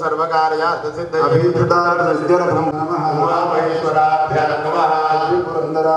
सर्वकार्यार्थसिद्धे अभिप्रदार्थस्य नमः महेश्वराभ्यः नमः पुरन्दरा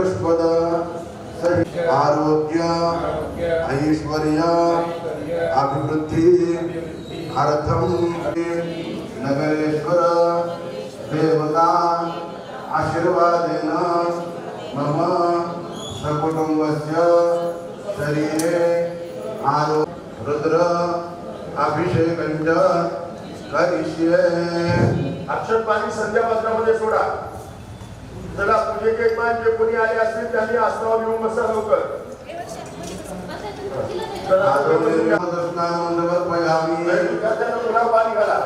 चतुष्पद आरोग्य ऐश्वर्य अभिवृद्धी अर्थम नगरेश्वर देवता आशीर्वादेन मम सकुटुंबस्य शरीरे आरोग्य रुद्र अभिषेकं करिष्ये। अक्षत पाणी संध्यापात्रामध्ये सोडा. त्याला पूजे काही मान जे कोणी आले असतील त्यांनी आसनावर येऊन बसा लवकर महामंडळात पहिला आम्ही पाणी घाला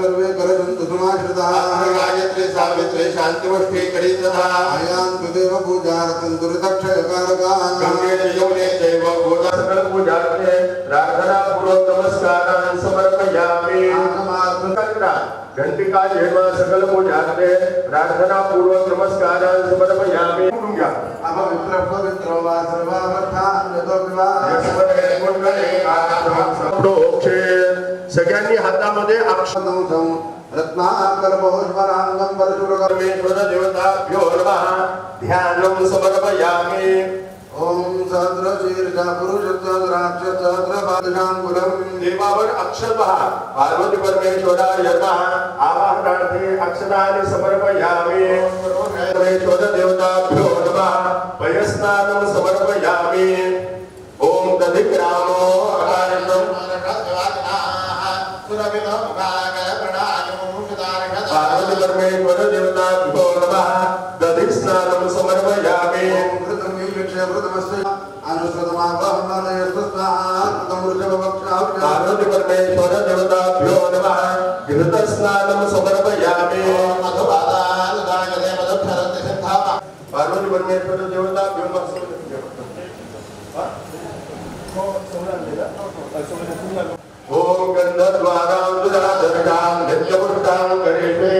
सर्वे करजन्तु समाश्रिताः। गायत्री सावित्री शान्तिमुष्टि करीतः आयान्तु देव पूजार्थं दुरितक्षयकारकान्। गंगे यमुने चैव गोदा सकल पूजा करते प्रार्थना पूर्वक नमस्कारान् समर्पयामि। घंटिका जन्म सकल पूजा करते प्रार्थना पूर्वक नमस्कारान् समर्पयामी। घ्या अपवित्र पवित्रो वा सर्वावस्थान्यतो विवाह। सगळ्यांनी हातामध्ये अक्षर रत्नाकरभोष्मराङ्गं परशुरकर्मे परमेश्वर देवताभ्यो नमः ध्यानं समर्पयामि। ॐ सहस्रशीर्षा पुरुषसहस्राक्ष सहस्रपादशाङ्कुलम् देवावर अक्षर पहा पार्वती परमेश्वरा नमः। आवाहनार्थी अक्षराన్ని समर्पयामि। परमेश्वर देवताभ्यो नमः पयस्नानं समर्पयामि। ॐ गन्धद्वारां दुराधरकां नित्यपुरुषां करेष्वे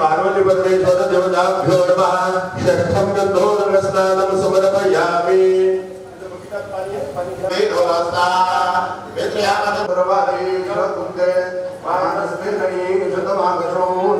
पार्वती परमेश्वर देवताभ्यो नमः षष्ठं गन्धोदकस्नानं समर्पयामि पार्वती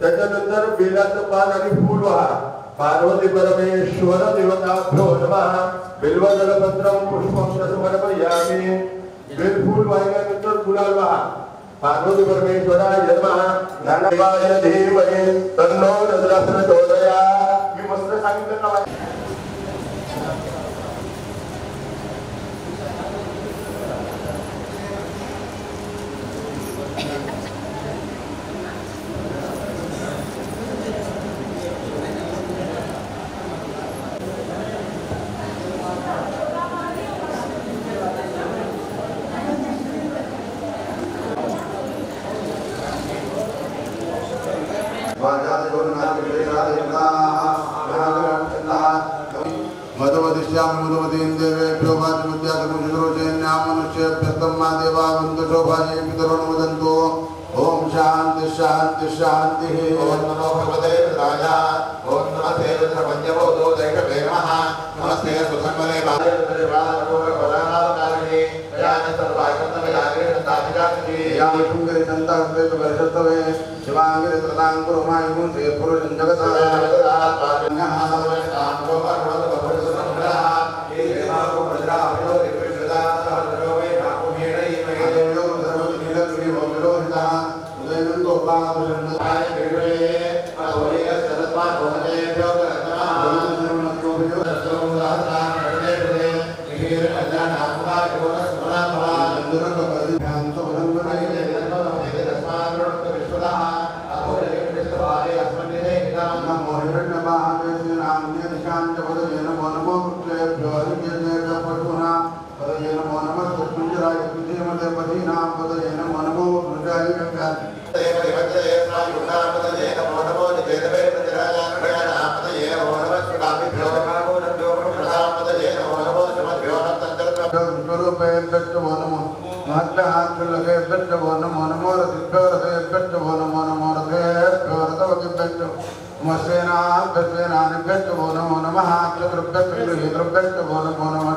त्याच्यानंतर बेलाचं पान आणि फूल व्हा. पार्वती परमेश्वर देवताभ्यो नमः. बिल्वदलपत्रं पुष्पं च समर्पयामि. पार्वती परमेश्वरा नमः. ज्ञानदेवाय देवये तन्नो रुद्रः चोदया मी मस्त सांगितलं का? मधुमदिश्याम मधुमतीं देवेभ्यो वाचमुद्यातमुषुरोचेन्यां मनुष्येभ्यस्तं मा देवा वन्दशोभाये पितरो वदन्तु ॐ शान्ति शान्ति शान्तिः ओम नमो भगवते रुद्राय ओम नमस्ते रुद्रपञ्चभूतो दैवते नमः नमस्ते सुखन्वने बालदेवानोरवदानावकारिणे प्रयाने सर्वायकन्तमयाग्रे दाभिजाति या शुङ्गरि सन्तास्ते वर्षस्तवे शिवाङ्गिरि तदाङ्कुरुमायुं श्री पुरुषं जगता महत्तहात्मलकेभ्यश्च वो नमो नमो रथिभ्यो रथेभ्यश्च वो नमो नमो रथेभ्यो रथवतिभ्यश्च मत्सेनाभ्यस्वेनानिभ्यश्च वो नमो नमः चतुर्भ्यश्च गृहीतृभ्यश्च वो नमो नमः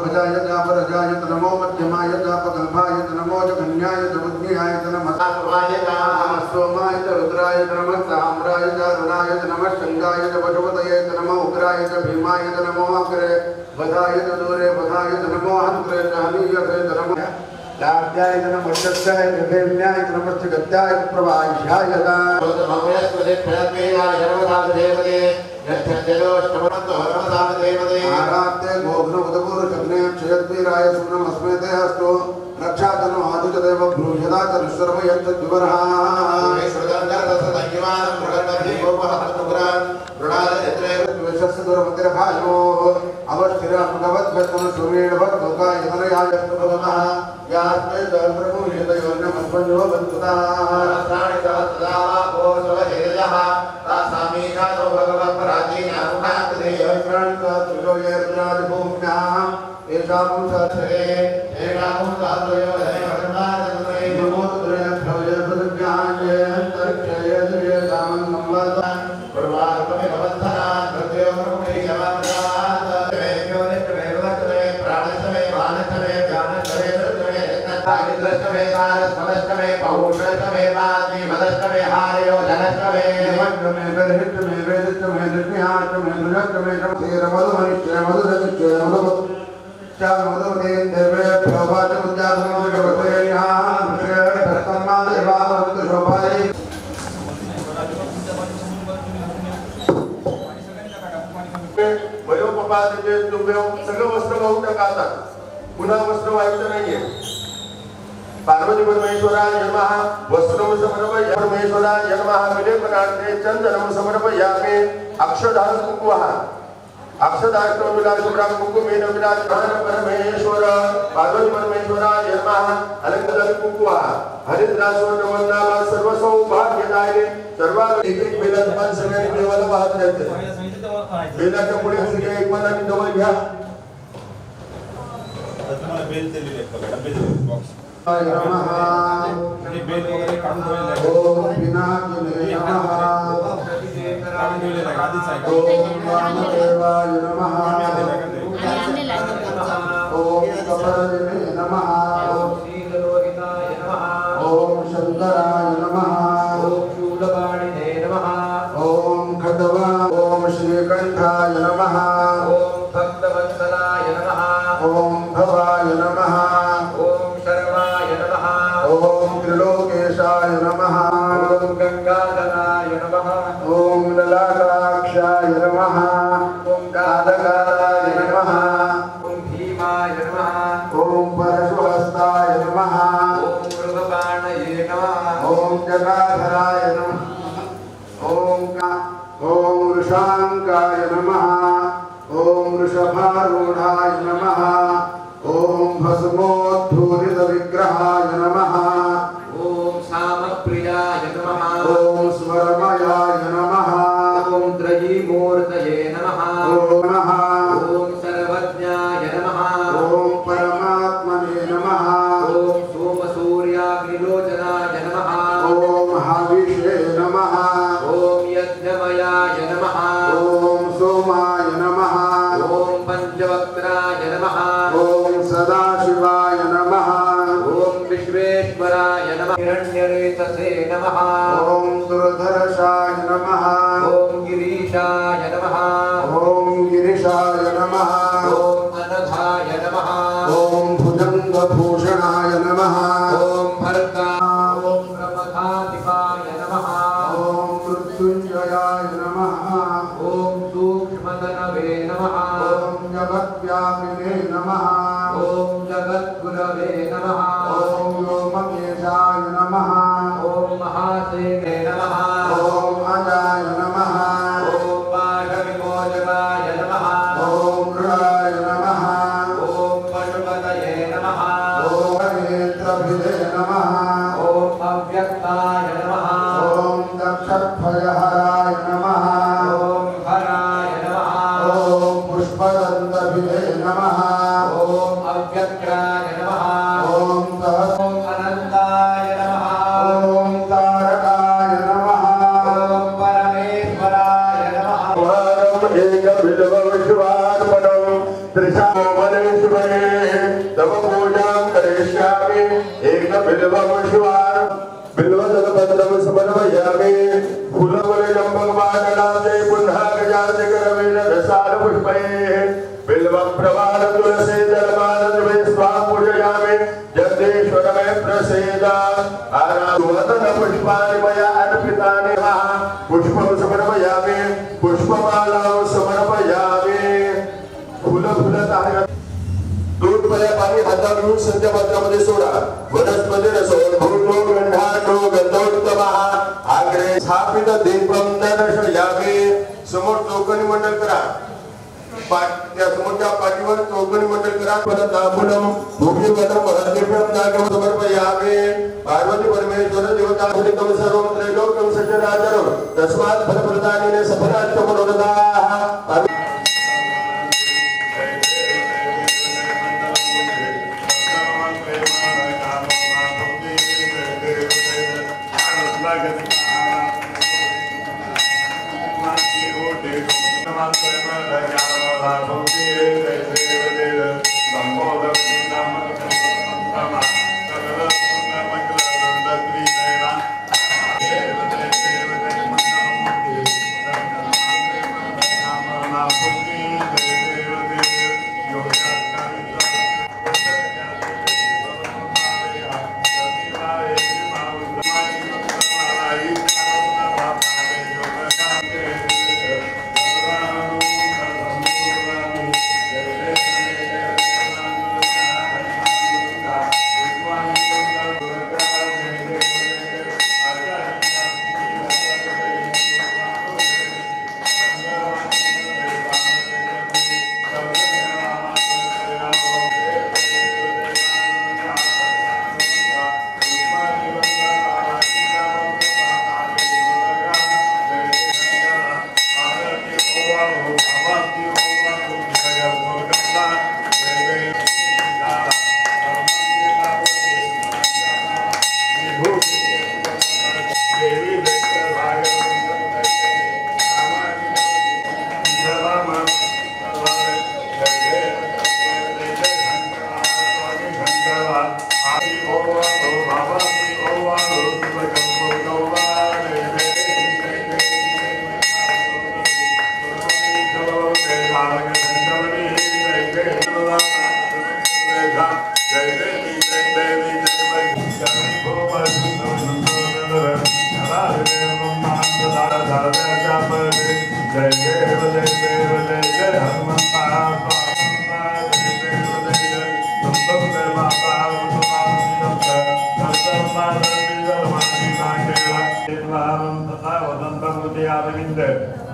भजाय जापरजाय नमो मध्यमाय जापकल्पाय नमो जगन्याय जगज्ञाय नमः सोमाय च रुद्राय नमः साम्राय च अरुणाय नमः भुजाय च पशुपतये च नमो उग्राय च भीमाय च नमो अग्रे, वधाय च दूरे, वधाय च नमो हन्त्रे च हनीयसे च नमो लाभ्याय च नमो शस्याय च नमश्च च प्रवाह्याय च आरात्ते गोघ्न उदपूर चग्ने क्षयद्वीराय सुम्नमस्मे ते अस्तु रक्षा च नो आदु च देव भ्रूयदा च निःसर्व यच्च द्विवर्हा द्वेषस्य दुर्मतिरभाषो अवस्थिरमुखवद्भ्यस्तम सुमेण भक्तोका यतनयायस्तु भवतः यास्मै दर्प्रभूयतयोर्नमस्मन्यो वयोपपादचे तुम्ही सगळं वस्त्र वाहून टाका आता पुन्हा वस्त्र व्हायचं नाहीये पार्वती परमेश्वराय नमः वस्त्रम समर्पय परमेश्वराय नमः विलेपनार्थे चंदनम समर्पयामि अक्षदान कुंकुमः अक्षदाष्टम विलास शुभ्राम कुंकुमेन विलास परमेश्वर पार्वती परमेश्वराय नमः अलंकृत कुंकुमः हरिद्रास्वर वंदनामा सर्व सौभाग्यदायिने सर्व एक एक बेलात पण सगळ्यांनी देवाला वाहत जायचं बेलाच्या पुढे सगळे एकमेकांनी जवळ घ्या बेल डबे दिलेले बॉक्स नमः आणि बेल वगैरे काढून ओम पिनाकिने नमः ओम वामदेवाय नमः। ओम कपालिने नमः। ओम शंकराय ओम हिरण्यरेतसे नमः। ॐ दुर्धर्षाय नमः। ॐ गिरीशाय नमः। ॐ गिरिशाय नमः। नेत्रभिदे नमः वेदा आराधन पुष्पाणि मया अर्पितानि हा। पुष्पं समर्पयामि, पुष्पमालां समर्पयामि। फुलं फुलत आहे दूध मध्ये पाणी हातात घेऊन संध्या पात्रामध्ये सोडा वनस्पती रसोन भूतो गंधाटो गंधोत्तम। आग्रे स्थापित दीपम दर्शयामी। समोर चौकणी मंडळ करा। समोरच्या पाठीवर चौकणी मंडळ करा. परत दामुनम भूमिवनम हरिभ्यम नागम समर्पयामी पार्वती परमेश्वर, देवता हुलिकम सर्वम त्रैलोक्यम सज्जनाचरम तस्मात् फलप्रदानेन सफलाच्च मनोरथाः.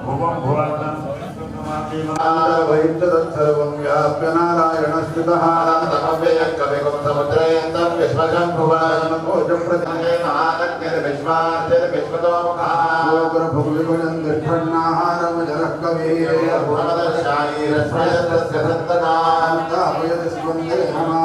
भुवं भुवनं वैतदत्सर्वं व्याप्य नारायणस्थितः गोग्रभुग्विभुजन् निर्भन्नाहारं जलः कवेः स्पन्दे नमापादत नमस्तकः मध्यस्तात्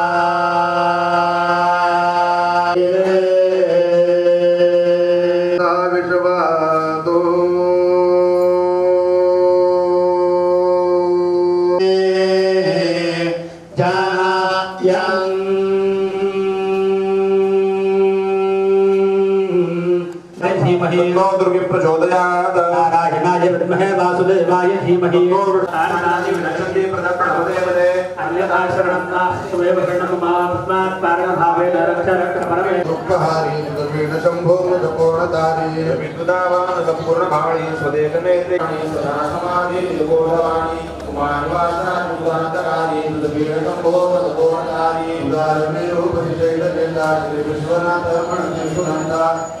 तन्नो दुर्गे प्रचोदयात् नारायणाय विद्महे वासुदेवाय धीमहि तारकादि विनश्यन्ति प्रदक्षिणपदे अन्यथा शरणं नास्ति त्वमेव शरणं मास्मात् पारणभावेन रक्ष रक्ष परमे दुःखहारी दुर्वीण शम्भो मुदपूर्णधारी विद्युदावान संपूर्णभाणी स्वदेशनेत्रे विश्वनाथ मणिसुनन्दा दयानिधि शोभधर्मधारी दुर्वीण शम्भो मुदपूर्णधारी महाधिपति अमराधिनाथ भुजंगमान दरिपोपकांत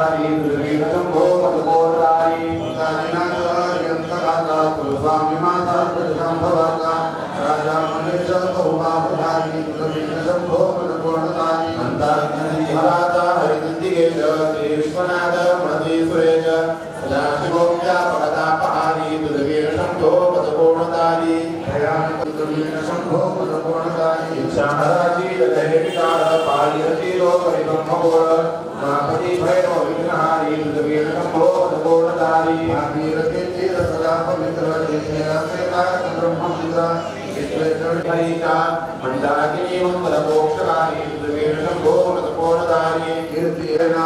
सदाशिवोऽव्यापगतापहारी दुर्वीरशम्भोपदकोणकारी प्रयाणकदुर्वीरशम्भोपदकोणकारी इच्छाहराजीलहेविकारपालिरति लोकविब्रह्मकोर मापति भैरव विघ्नहारी दुर्वीरशम्भोपदकोणकारी मापीरतीर्थिर सदा पवित्र ब्रह्ममिन्द्र मण्डाकिनीवं पदपोक्षकारी दुर्वीरशम्भोपदकोणकारी कीर्तिर्णा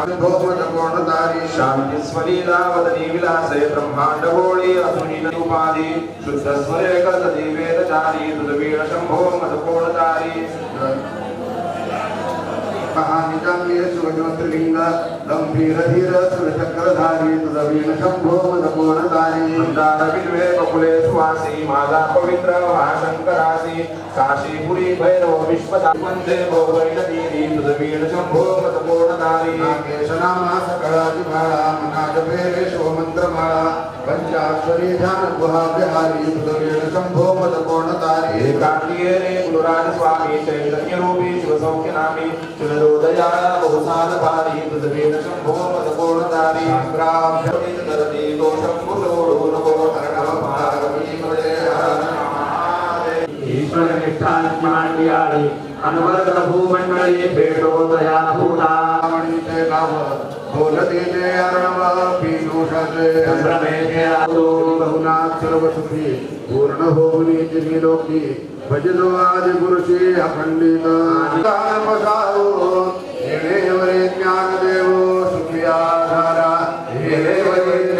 सुखाती शंभो मदकोणदारी शांति स्वलीला वदनी विलासे ब्रह्मांड गोळी असुनीन उपाधी शुद्ध स्वरे कलदी वेदचारी दुर्वीण शंभो मदकोणधारी महानिजाम्ये सुवज्रोत्रिलिंग गंभीरधीर सुरचक्रधारी तुदवीण शंभो मदकोणधारी मंदार बिल्वे बकुले माला पवित्र महाशंकरासी काशीपुरी भैरव विश्वदा वंदे भोगैनदीरी दुर्वीण शंभो मदकोणधारी नागेशनामा सकळाची माळा मनाजपे रेशवमंत्रमाळा पंचाक्षरी विहारी तुदवीण शंभो मदकोणधारी ಏಕಾಂತಿಯೇನೇ ಗುರುರಾಜ ಸ್ವಾಮಿ ಚೈತನ್ಯ ರೂಪಿ ಶಿವಸೌಖ್ಯ ನಾಮಿ ಶಿವರೋದಯ ಬಹುಸಾದ ಪಾರಿ ಪೃಥ್ವೀನ ಶಂಭೋ ಮದಪೂರ್ಣಧಾರಿ ಗ್ರಾಮ್ಯರತಿ ದೋಷಂಭುತೋಡು ನಮೋ ಕರ್ಣವ ಈಶ್ವರ ನಿಷ್ಠಾತ್ಮಾಂಡ್ಯಾಳಿ ಅನುವರ್ಗ ಭೂಮಂಡಲೇ ಪೇಟೋದಯಾನ ಭೂತಾಮಣಿ बहुनाथ सर्व पूर्ण होऊनी तिन्ही लोकी भजलो आदि गुरुशी अखंडित ज्ञान बसावो येणेवरे ज्ञान देवो सुखी आधारा येणेवरे ज्ञान